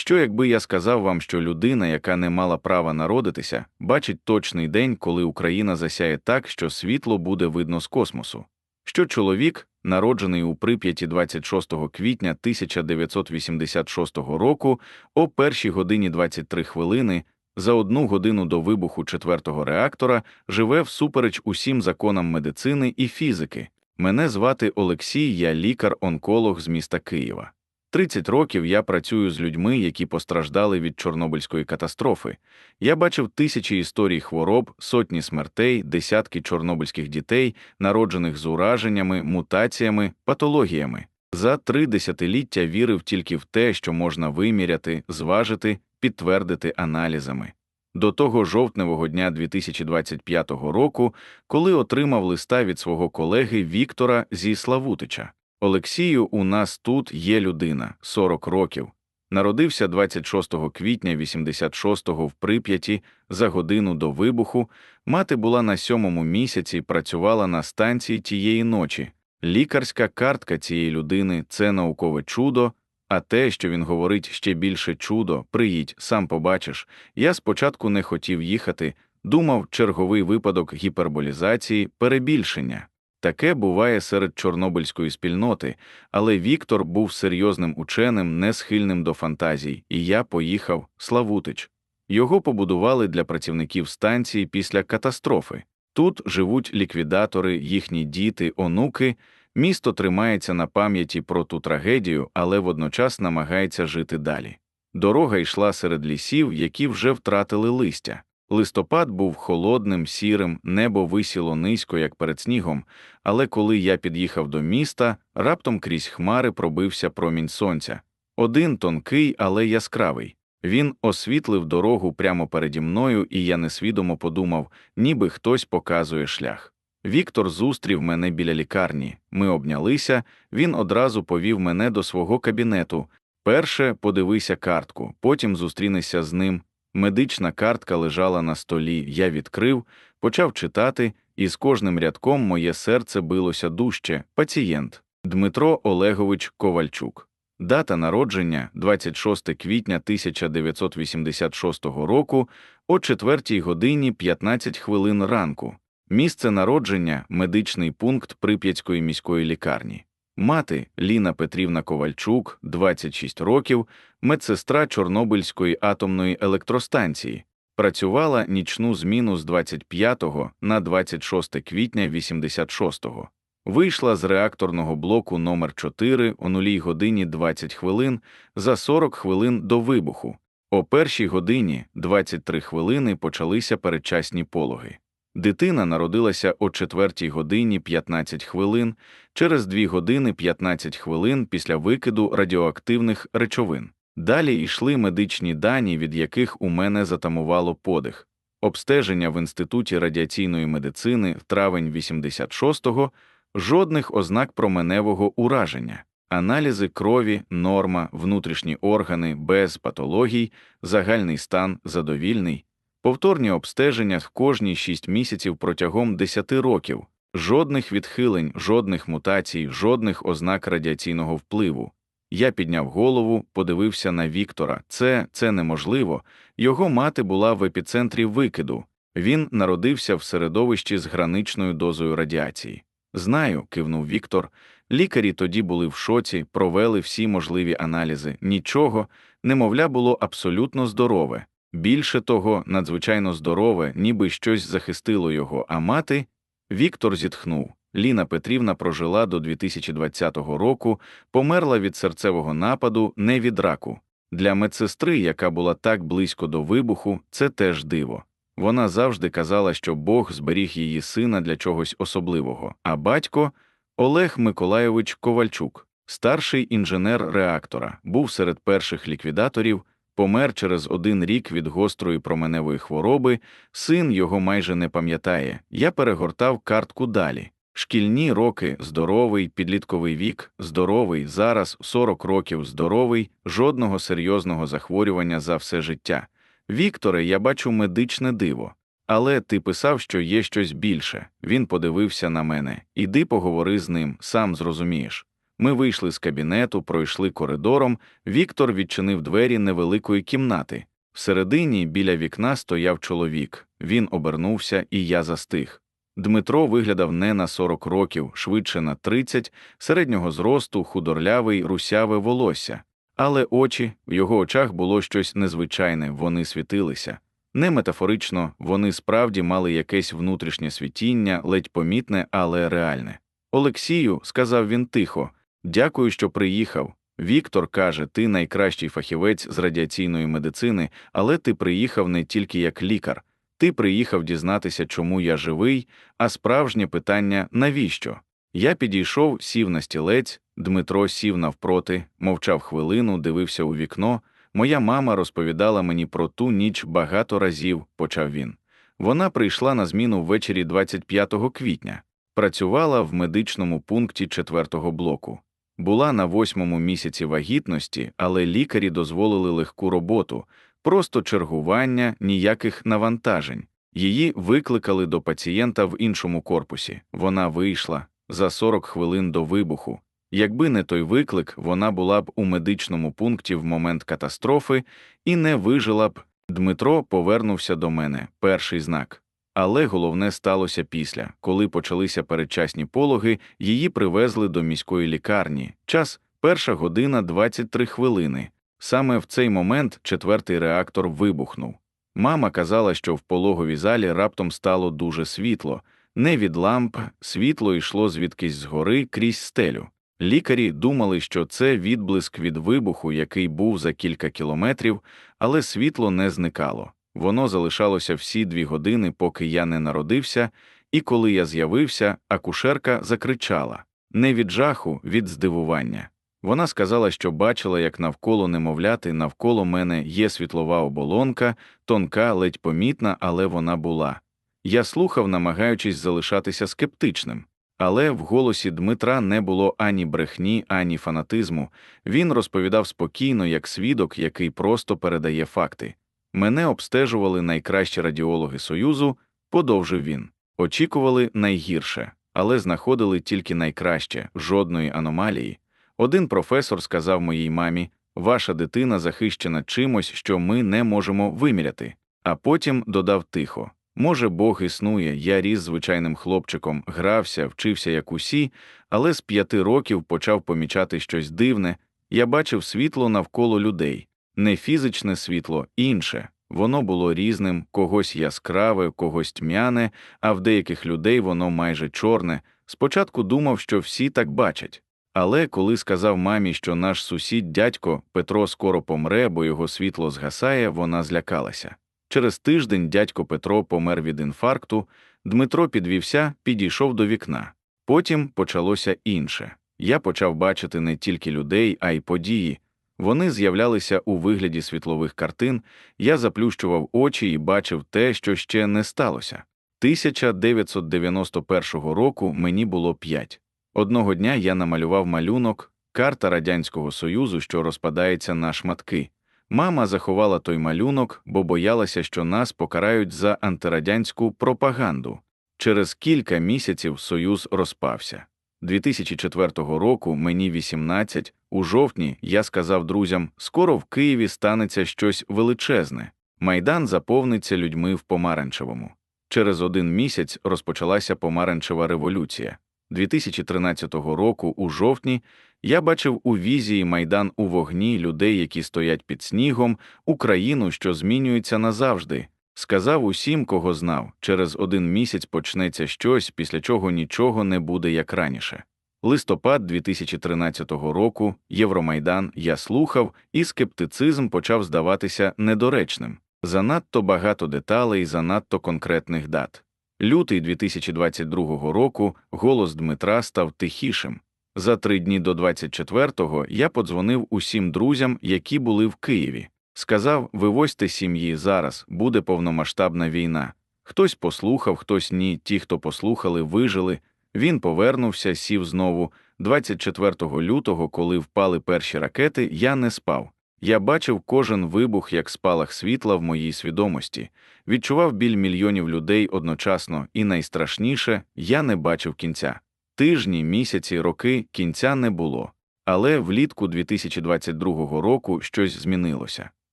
Що якби я сказав вам, що людина, яка не мала права народитися, бачить точний день, коли Україна засяє так, що світло буде видно з космосу? Що чоловік, народжений у Прип'яті 26 квітня 1986 року, о першій годині 23 хвилини, за одну годину до вибуху четвертого реактора, живе всупереч усім законам медицини і фізики. Мене звати Олексій, я лікар-онколог з міста Києва. 30 років я працюю з людьми, які постраждали від Чорнобильської катастрофи. Я бачив тисячі історій хвороб, сотні смертей, десятки чорнобильських дітей, народжених з ураженнями, мутаціями, патологіями. За три десятиліття вірив тільки в те, що можна виміряти, зважити, підтвердити аналізами. До того жовтневого дня 2025 року, коли отримав листа від свого колеги Віктора зі Славутича. Олексію, у нас тут є людина 40 років. Народився 26 квітня 86-го в Прип'яті за годину до вибуху. Мати була на сьомому місяці, працювала на станції тієї ночі. Лікарська картка цієї людини це наукове чудо. А те, що він говорить ще більше чудо, приїдь, сам побачиш. Я спочатку не хотів їхати, думав, черговий випадок гіперболізації, перебільшення. Таке буває серед чорнобильської спільноти, але Віктор був серйозним ученим, не схильним до фантазій, і я поїхав Славутич. Його побудували для працівників станції після катастрофи. Тут живуть ліквідатори, їхні діти, онуки. Місто тримається на пам'яті про ту трагедію, але водночас намагається жити далі. Дорога йшла серед лісів, які вже втратили листя. Листопад був холодним, сірим, небо висіло низько, як перед снігом, але коли я під'їхав до міста, раптом крізь хмари пробився промінь сонця. Один тонкий, але яскравий. Він освітлив дорогу прямо переді мною, і я несвідомо подумав, ніби хтось показує шлях. Віктор зустрів мене біля лікарні. Ми обнялися, він одразу повів мене до свого кабінету. Перше подивися картку, потім зустрінешся з ним. Медична картка лежала на столі, я відкрив, почав читати, і з кожним рядком моє серце билося дужче. Пацієнт Дмитро Олегович Ковальчук. Дата народження 26 квітня 1986 року о 4 годині 15 хвилин ранку. Місце народження медичний пункт Прип'ятської міської лікарні. Мати Ліна Петрівна Ковальчук, 26 років, медсестра Чорнобильської атомної електростанції, працювала нічну зміну з 25 на 26 квітня 86-го. Вийшла з реакторного блоку номер 4 о 0 годині 20 хвилин за 40 хвилин до вибуху. О першій годині 23 хвилини почалися передчасні пологи. Дитина народилася о 4 годині 15 хвилин через 2 години 15 хвилин після викиду радіоактивних речовин. Далі йшли медичні дані, від яких у мене затамувало подих. Обстеження в Інституті радіаційної медицини в травень 86-го, жодних ознак променевого ураження, аналізи крові, норма, внутрішні органи без патологій, загальний стан задовільний. Повторні обстеження в кожні 6 місяців протягом 10 років, жодних відхилень, жодних мутацій, жодних ознак радіаційного впливу. Я підняв голову, подивився на Віктора. Це це неможливо. Його мати була в епіцентрі викиду. Він народився в середовищі з граничною дозою радіації. Знаю, кивнув Віктор. Лікарі тоді були в шоці, провели всі можливі аналізи. Нічого, немовля було абсолютно здорове. Більше того, надзвичайно здорове, ніби щось захистило його, а мати Віктор зітхнув. Ліна Петрівна прожила до 2020 року, померла від серцевого нападу, не від раку. Для медсестри, яка була так близько до вибуху, це теж диво. Вона завжди казала, що Бог зберіг її сина для чогось особливого, а батько Олег Миколайович Ковальчук, старший інженер реактора, був серед перших ліквідаторів помер через один рік від гострої променевої хвороби, син його майже не пам'ятає. Я перегортав картку далі. Шкільні роки здоровий, підлітковий вік, здоровий, зараз 40 років здоровий, жодного серйозного захворювання за все життя. Вікторе, я бачу медичне диво. Але ти писав, що є щось більше. Він подивився на мене. Іди поговори з ним, сам зрозумієш. Ми вийшли з кабінету, пройшли коридором. Віктор відчинив двері невеликої кімнати. Всередині біля вікна стояв чоловік. Він обернувся, і я застиг. Дмитро виглядав не на 40 років, швидше на 30, середнього зросту, худорлявий, русяве волосся. Але очі в його очах було щось незвичайне, вони світилися. Не метафорично, вони справді мали якесь внутрішнє світіння, ледь помітне, але реальне. Олексію, сказав він тихо, дякую, що приїхав. Віктор каже, ти найкращий фахівець з радіаційної медицини, але ти приїхав не тільки як лікар, ти приїхав дізнатися, чому я живий, а справжнє питання навіщо? Я підійшов, сів на стілець, Дмитро сів навпроти, мовчав хвилину, дивився у вікно. Моя мама розповідала мені про ту ніч багато разів, почав він. Вона прийшла на зміну ввечері 25 квітня, працювала в медичному пункті четвертого блоку. Була на восьмому місяці вагітності, але лікарі дозволили легку роботу, просто чергування, ніяких навантажень. Її викликали до пацієнта в іншому корпусі. Вона вийшла за 40 хвилин до вибуху. Якби не той виклик, вона була б у медичному пункті в момент катастрофи і не вижила б. Дмитро повернувся до мене перший знак. Але головне сталося після, коли почалися передчасні пологи, її привезли до міської лікарні. Час перша година 23 хвилини. Саме в цей момент четвертий реактор вибухнув. Мама казала, що в пологовій залі раптом стало дуже світло, не від ламп, світло йшло звідкись згори крізь стелю. Лікарі думали, що це відблиск від вибуху, який був за кілька кілометрів, але світло не зникало. Воно залишалося всі дві години, поки я не народився, і коли я з'явився, акушерка закричала не від жаху, від здивування. Вона сказала, що бачила, як навколо немовляти, навколо мене є світлова оболонка, тонка, ледь помітна, але вона була. Я слухав, намагаючись залишатися скептичним. Але в голосі Дмитра не було ані брехні, ані фанатизму. Він розповідав спокійно, як свідок, який просто передає факти. Мене обстежували найкращі радіологи Союзу, подовжив він. Очікували найгірше, але знаходили тільки найкраще, жодної аномалії. Один професор сказав моїй мамі: ваша дитина захищена чимось, що ми не можемо виміряти, а потім додав тихо. Може, Бог існує, я ріс звичайним хлопчиком, грався, вчився як усі, але з п'яти років почав помічати щось дивне. Я бачив світло навколо людей, не фізичне світло, інше. Воно було різним, когось яскраве, когось тьмяне, а в деяких людей воно майже чорне. Спочатку думав, що всі так бачать. Але коли сказав мамі, що наш сусід дядько Петро скоро помре, бо його світло згасає, вона злякалася. Через тиждень дядько Петро помер від інфаркту, Дмитро підвівся, підійшов до вікна. Потім почалося інше. Я почав бачити не тільки людей, а й події. Вони з'являлися у вигляді світлових картин, я заплющував очі і бачив те, що ще не сталося. 1991 року мені було п'ять. Одного дня я намалював малюнок, карта Радянського Союзу, що розпадається на шматки. Мама заховала той малюнок, бо боялася, що нас покарають за антирадянську пропаганду. Через кілька місяців Союз розпався. 2004 року мені 18, у жовтні я сказав друзям: скоро в Києві станеться щось величезне. Майдан заповниться людьми в помаранчевому. Через один місяць розпочалася помаранчева революція. 2013 року, у жовтні, я бачив у візії майдан у вогні людей, які стоять під снігом, Україну, що змінюється назавжди. Сказав усім, кого знав, через один місяць почнеться щось, після чого нічого не буде як раніше. Листопад 2013 року, Євромайдан я слухав, і скептицизм почав здаватися недоречним. Занадто багато деталей, занадто конкретних дат. Лютий 2022 року голос Дмитра став тихішим. За три дні до 24-го я подзвонив усім друзям, які були в Києві. Сказав: вивозьте сім'ї зараз, буде повномасштабна війна. Хтось послухав, хтось ні. Ті, хто послухали, вижили. Він повернувся, сів знову. 24 лютого, коли впали перші ракети, я не спав. Я бачив кожен вибух як спалах світла в моїй свідомості, відчував біль мільйонів людей одночасно, і найстрашніше я не бачив кінця. Тижні, місяці, роки кінця не було. Але влітку 2022 року щось змінилося.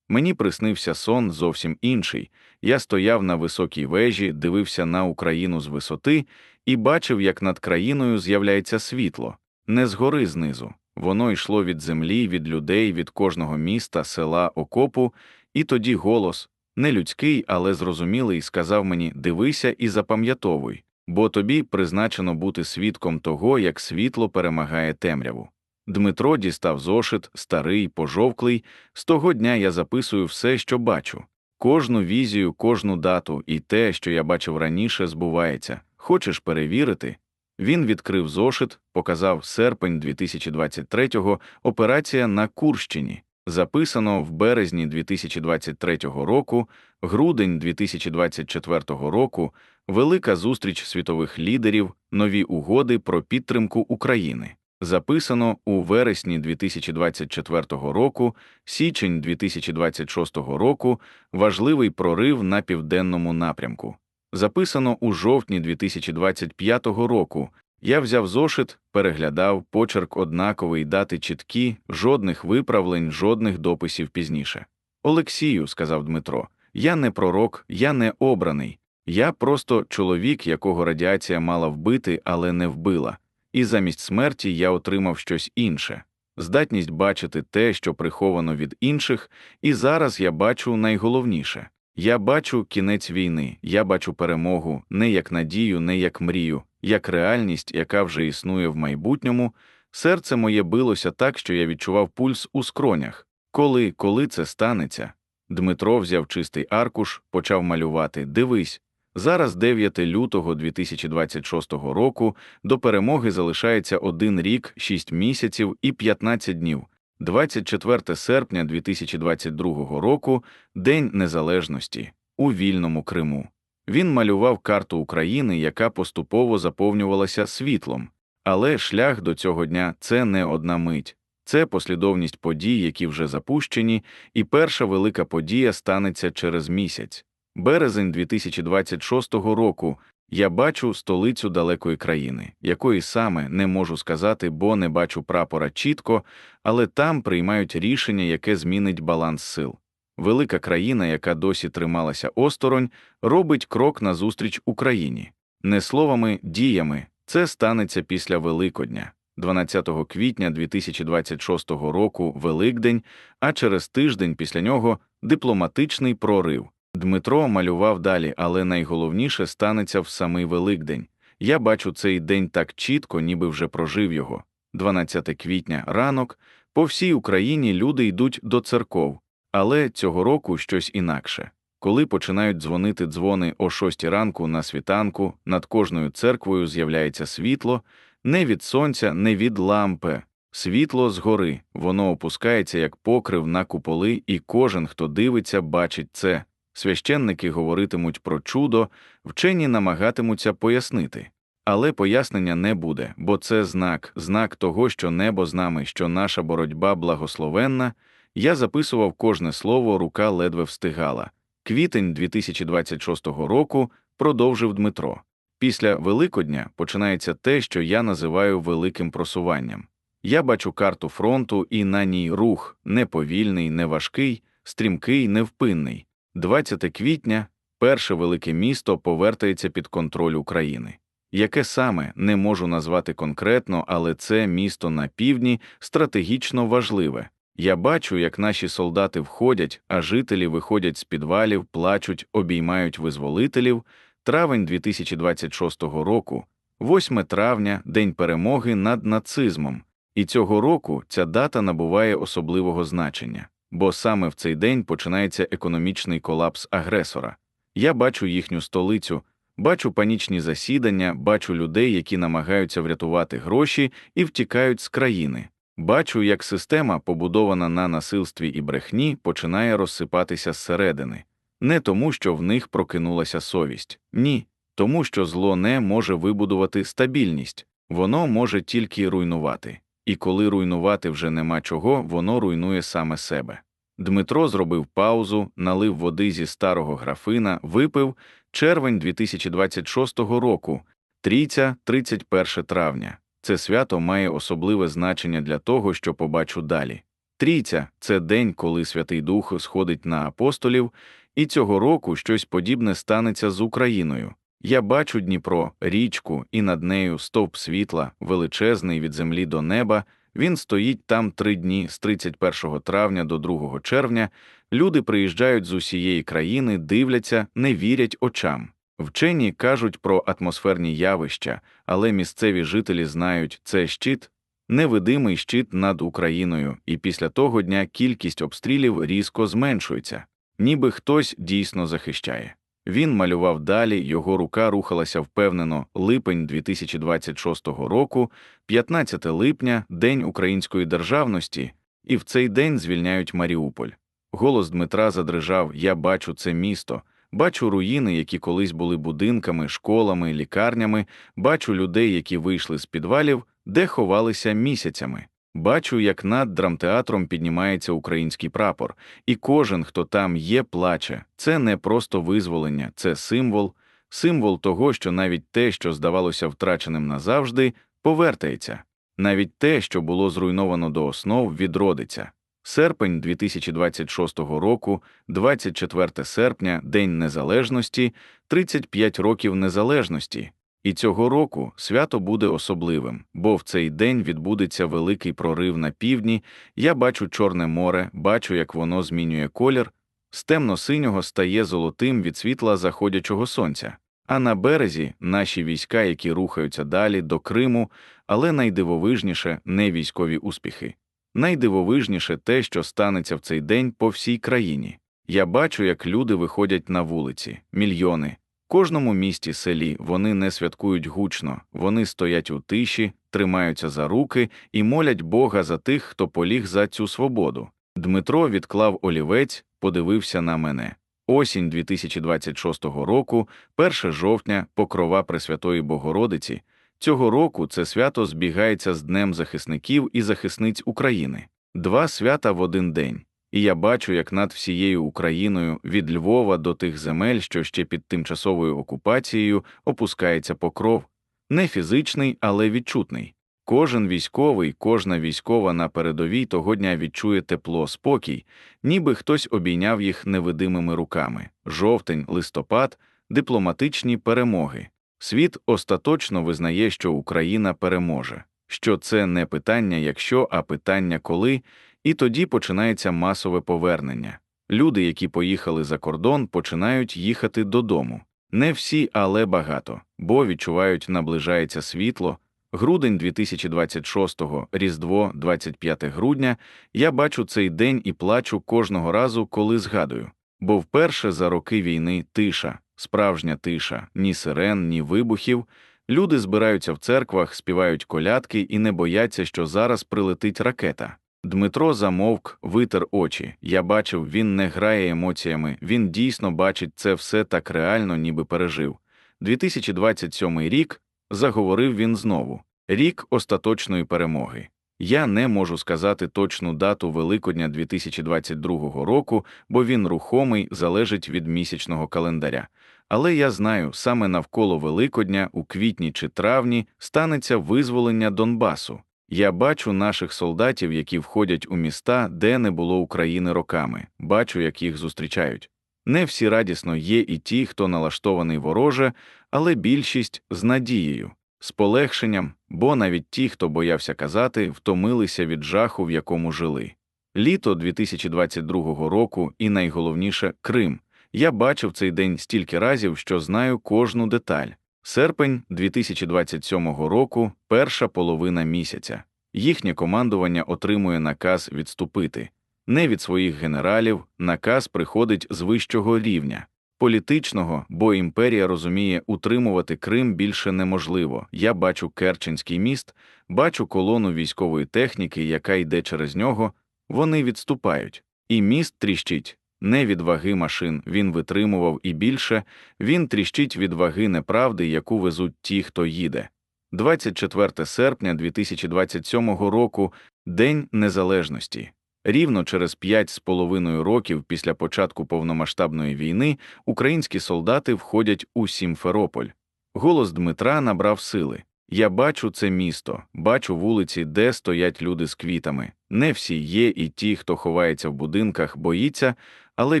Мені приснився сон зовсім інший. Я стояв на високій вежі, дивився на Україну з висоти і бачив, як над країною з'являється світло, не згори знизу. Воно йшло від землі, від людей, від кожного міста, села, окопу, і тоді голос, не людський, але зрозумілий, сказав мені Дивися і запам'ятовуй, бо тобі призначено бути свідком того, як світло перемагає темряву. Дмитро дістав зошит, старий, пожовклий. З того дня я записую все, що бачу. Кожну візію, кожну дату і те, що я бачив раніше, збувається. Хочеш перевірити? Він відкрив зошит, показав серпень 2023-го, операція на Курщині. Записано в березні 2023 року, грудень 2024 року, велика зустріч світових лідерів, нові угоди про підтримку України. Записано у вересні 2024 року, січень 2026 року, важливий прорив на південному напрямку. Записано у жовтні 2025 року. Я взяв зошит, переглядав почерк однаковий, дати чіткі, жодних виправлень, жодних дописів пізніше. Олексію, сказав Дмитро, я не пророк, я не обраний, я просто чоловік, якого радіація мала вбити, але не вбила і замість смерті я отримав щось інше здатність бачити те, що приховано від інших, і зараз я бачу найголовніше я бачу кінець війни, я бачу перемогу не як надію, не як мрію, як реальність, яка вже існує в майбутньому. Серце моє билося так, що я відчував пульс у скронях. Коли, коли це станеться? Дмитро взяв чистий аркуш, почав малювати Дивись, Зараз 9 лютого 2026 року до перемоги залишається один рік, 6 місяців і 15 днів. 24 серпня 2022 року День Незалежності у вільному Криму. Він малював карту України, яка поступово заповнювалася світлом. Але шлях до цього дня це не одна мить, це послідовність подій, які вже запущені, і перша велика подія станеться через місяць. Березень 2026 року я бачу столицю далекої країни, якої саме не можу сказати, бо не бачу прапора чітко, але там приймають рішення, яке змінить баланс сил. Велика країна, яка досі трималася осторонь, робить крок назустріч Україні. Не словами, діями це станеться після Великодня, 12 квітня 2026 року, Великдень, а через тиждень після нього дипломатичний прорив. Дмитро малював далі, але найголовніше станеться в самий Великдень. Я бачу цей день так чітко, ніби вже прожив його. 12 квітня ранок, по всій Україні люди йдуть до церков, але цього року щось інакше. Коли починають дзвонити дзвони о 6 ранку на світанку, над кожною церквою з'являється світло, не від сонця, не від лампи, світло згори, воно опускається як покрив на куполи, і кожен, хто дивиться, бачить це. Священники говоритимуть про чудо, вчені намагатимуться пояснити. Але пояснення не буде, бо це знак, знак того, що небо з нами, що наша боротьба благословенна. Я записував кожне слово, рука ледве встигала. Квітень 2026 року продовжив Дмитро. Після Великодня починається те, що я називаю великим просуванням. Я бачу карту фронту, і на ній рух не повільний, не важкий, стрімкий, невпинний. 20 квітня перше велике місто повертається під контроль України. Яке саме не можу назвати конкретно, але це місто на півдні стратегічно важливе. Я бачу, як наші солдати входять, а жителі виходять з підвалів, плачуть, обіймають визволителів. Травень 2026 року, 8 травня, День перемоги над нацизмом, і цього року ця дата набуває особливого значення бо саме в цей день починається економічний колапс агресора. Я бачу їхню столицю, бачу панічні засідання, бачу людей, які намагаються врятувати гроші і втікають з країни. Бачу, як система, побудована на насильстві і брехні, починає розсипатися зсередини, не тому, що в них прокинулася совість, ні, тому що зло не може вибудувати стабільність, воно може тільки руйнувати і коли руйнувати вже нема чого, воно руйнує саме себе. Дмитро зробив паузу, налив води зі старого графина, випив червень 2026 року. Трійця 31 травня. Це свято має особливе значення для того, що побачу далі. Трійця це день, коли Святий Дух сходить на апостолів, і цього року щось подібне станеться з Україною. Я бачу Дніпро, річку, і над нею стовп світла, величезний від землі до неба. Він стоїть там три дні з 31 травня до 2 червня. Люди приїжджають з усієї країни, дивляться, не вірять очам. Вчені кажуть про атмосферні явища, але місцеві жителі знають, це щит, невидимий щит над Україною, і після того дня кількість обстрілів різко зменшується, ніби хтось дійсно захищає. Він малював далі, його рука рухалася впевнено липень 2026 року, 15 липня, День української державності, і в цей день звільняють Маріуполь. Голос Дмитра задрижав Я бачу це місто, бачу руїни, які колись були будинками, школами, лікарнями, бачу людей, які вийшли з підвалів, де ховалися місяцями. Бачу, як над драмтеатром піднімається український прапор, і кожен, хто там є, плаче. Це не просто визволення, це символ, символ того, що навіть те, що здавалося втраченим назавжди, повертається, навіть те, що було зруйновано до основ, відродиться. Серпень 2026 року, 24 серпня, День Незалежності, 35 років незалежності. І цього року свято буде особливим, бо в цей день відбудеться великий прорив на півдні. Я бачу Чорне море, бачу, як воно змінює колір, з темно-синього стає золотим від світла заходячого сонця. А на березі наші війська, які рухаються далі до Криму, але найдивовижніше не військові успіхи. Найдивовижніше те, що станеться в цей день по всій країні. Я бачу, як люди виходять на вулиці, мільйони. Кожному місті селі вони не святкують гучно, вони стоять у тиші, тримаються за руки і молять Бога за тих, хто поліг за цю свободу. Дмитро відклав олівець, подивився на мене. Осінь 2026 року, 1 жовтня, покрова Пресвятої Богородиці. Цього року це свято збігається з Днем захисників і захисниць України. Два свята в один день. І я бачу, як над всією Україною від Львова до тих земель, що ще під тимчасовою окупацією, опускається покров, не фізичний, але відчутний. Кожен військовий, кожна військова на передовій того дня відчує тепло, спокій, ніби хтось обійняв їх невидимими руками. Жовтень, листопад, дипломатичні перемоги. Світ остаточно визнає, що Україна переможе, що це не питання якщо, а питання коли, і тоді починається масове повернення. Люди, які поїхали за кордон, починають їхати додому. Не всі, але багато, бо відчувають, наближається світло. Грудень 2026-го, Різдво, 25 грудня, я бачу цей день і плачу кожного разу, коли згадую. Бо вперше за роки війни тиша, справжня тиша, ні сирен, ні вибухів. Люди збираються в церквах, співають колядки і не бояться, що зараз прилетить ракета. Дмитро замовк, витер очі. Я бачив, він не грає емоціями, він дійсно бачить це все так реально, ніби пережив. 2027 рік заговорив він знову рік остаточної перемоги. Я не можу сказати точну дату Великодня 2022 року, бо він рухомий залежить від місячного календаря. Але я знаю, саме навколо Великодня, у квітні чи травні, станеться визволення Донбасу. Я бачу наших солдатів, які входять у міста, де не було України роками, бачу, як їх зустрічають. Не всі радісно є і ті, хто налаштований вороже, але більшість з надією, з полегшенням, бо навіть ті, хто боявся казати, втомилися від жаху, в якому жили. Літо 2022 року, і найголовніше Крим. Я бачив цей день стільки разів, що знаю кожну деталь. Серпень 2027 року, перша половина місяця. Їхнє командування отримує наказ відступити. Не від своїх генералів, наказ приходить з вищого рівня, політичного, бо імперія розуміє, утримувати Крим більше неможливо. Я бачу Керченський міст, бачу колону військової техніки, яка йде через нього. Вони відступають, і міст тріщить. Не від ваги машин він витримував і більше, він тріщить від ваги неправди, яку везуть ті, хто їде. 24 серпня 2027 року День Незалежності. Рівно через п'ять з половиною років після початку повномасштабної війни українські солдати входять у Сімферополь. Голос Дмитра набрав сили. Я бачу це місто, бачу вулиці, де стоять люди з квітами. Не всі є, і ті, хто ховається в будинках, боїться, але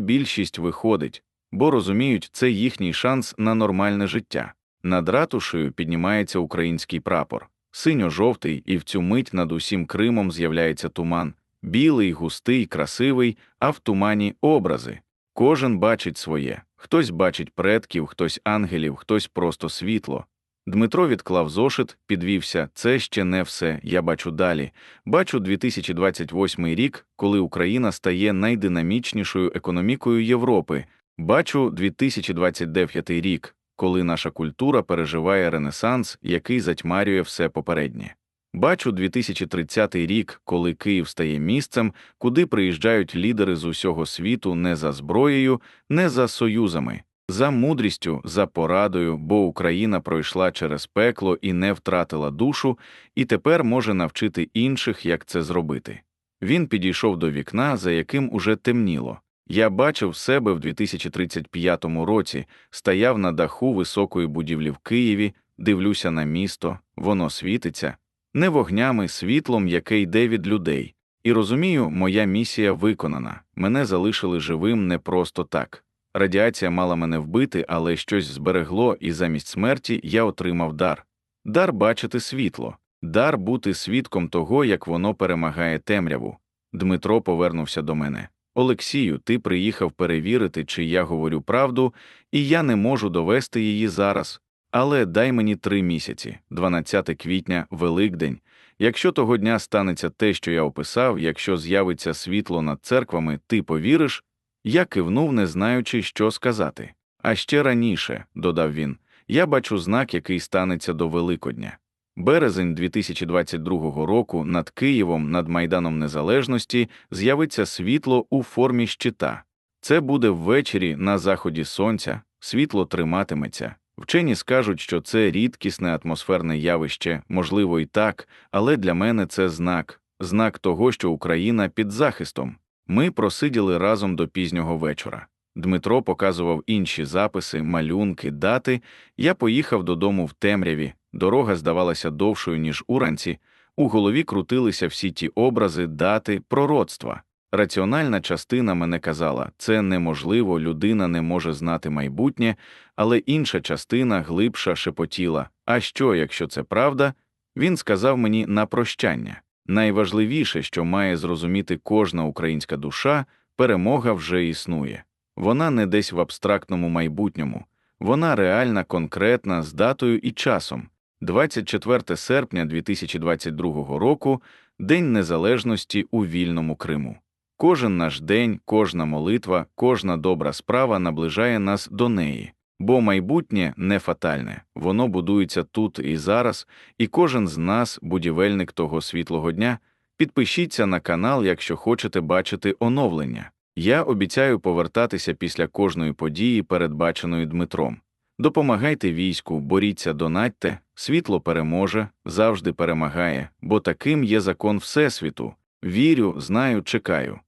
більшість виходить, бо розуміють, це їхній шанс на нормальне життя. Над ратушею піднімається український прапор, синьо-жовтий, і в цю мить над усім Кримом з'являється туман, білий, густий, красивий, а в тумані образи. Кожен бачить своє. Хтось бачить предків, хтось ангелів, хтось просто світло. Дмитро відклав зошит, підвівся. Це ще не все. Я бачу далі. Бачу 2028 рік, коли Україна стає найдинамічнішою економікою Європи. Бачу 2029 рік, коли наша культура переживає ренесанс, який затьмарює все попереднє. Бачу 2030 рік, коли Київ стає місцем, куди приїжджають лідери з усього світу не за зброєю, не за союзами, за мудрістю, за порадою, бо Україна пройшла через пекло і не втратила душу, і тепер може навчити інших, як це зробити. Він підійшов до вікна, за яким уже темніло. Я бачив себе в 2035 році, стояв на даху високої будівлі в Києві, дивлюся на місто, воно світиться, не вогнями, світлом, яке йде від людей. І розумію, моя місія виконана. Мене залишили живим не просто так. Радіація мала мене вбити, але щось зберегло, і замість смерті я отримав дар дар бачити світло, дар бути свідком того, як воно перемагає темряву. Дмитро повернувся до мене. Олексію, ти приїхав перевірити, чи я говорю правду, і я не можу довести її зараз. Але дай мені три місяці, 12 квітня, Великдень. Якщо того дня станеться те, що я описав, якщо з'явиться світло над церквами, ти повіриш? Я кивнув, не знаючи, що сказати. А ще раніше, додав він, я бачу знак, який станеться до Великодня. Березень 2022 року над Києвом, над Майданом Незалежності, з'явиться світло у формі щита. Це буде ввечері на заході сонця, світло триматиметься. Вчені скажуть, що це рідкісне атмосферне явище, можливо, і так, але для мене це знак, знак того, що Україна під захистом. Ми просиділи разом до пізнього вечора. Дмитро показував інші записи, малюнки, дати. Я поїхав додому в темряві. Дорога здавалася довшою, ніж уранці. У голові крутилися всі ті образи, дати, пророцтва. Раціональна частина мене казала, це неможливо, людина не може знати майбутнє, але інша частина глибша шепотіла. А що, якщо це правда? Він сказав мені на прощання. Найважливіше, що має зрозуміти кожна українська душа, перемога вже існує. Вона не десь в абстрактному майбутньому, вона реальна, конкретна, з датою і часом. 24 серпня 2022 року День Незалежності у вільному Криму. Кожен наш день, кожна молитва, кожна добра справа наближає нас до неї, бо майбутнє не фатальне, воно будується тут і зараз, і кожен з нас, будівельник того світлого дня. Підпишіться на канал, якщо хочете бачити оновлення. Я обіцяю повертатися після кожної події, передбаченої Дмитром. Допомагайте війську, боріться, донатьте, світло переможе, завжди перемагає, бо таким є закон Всесвіту. Вірю, знаю, чекаю.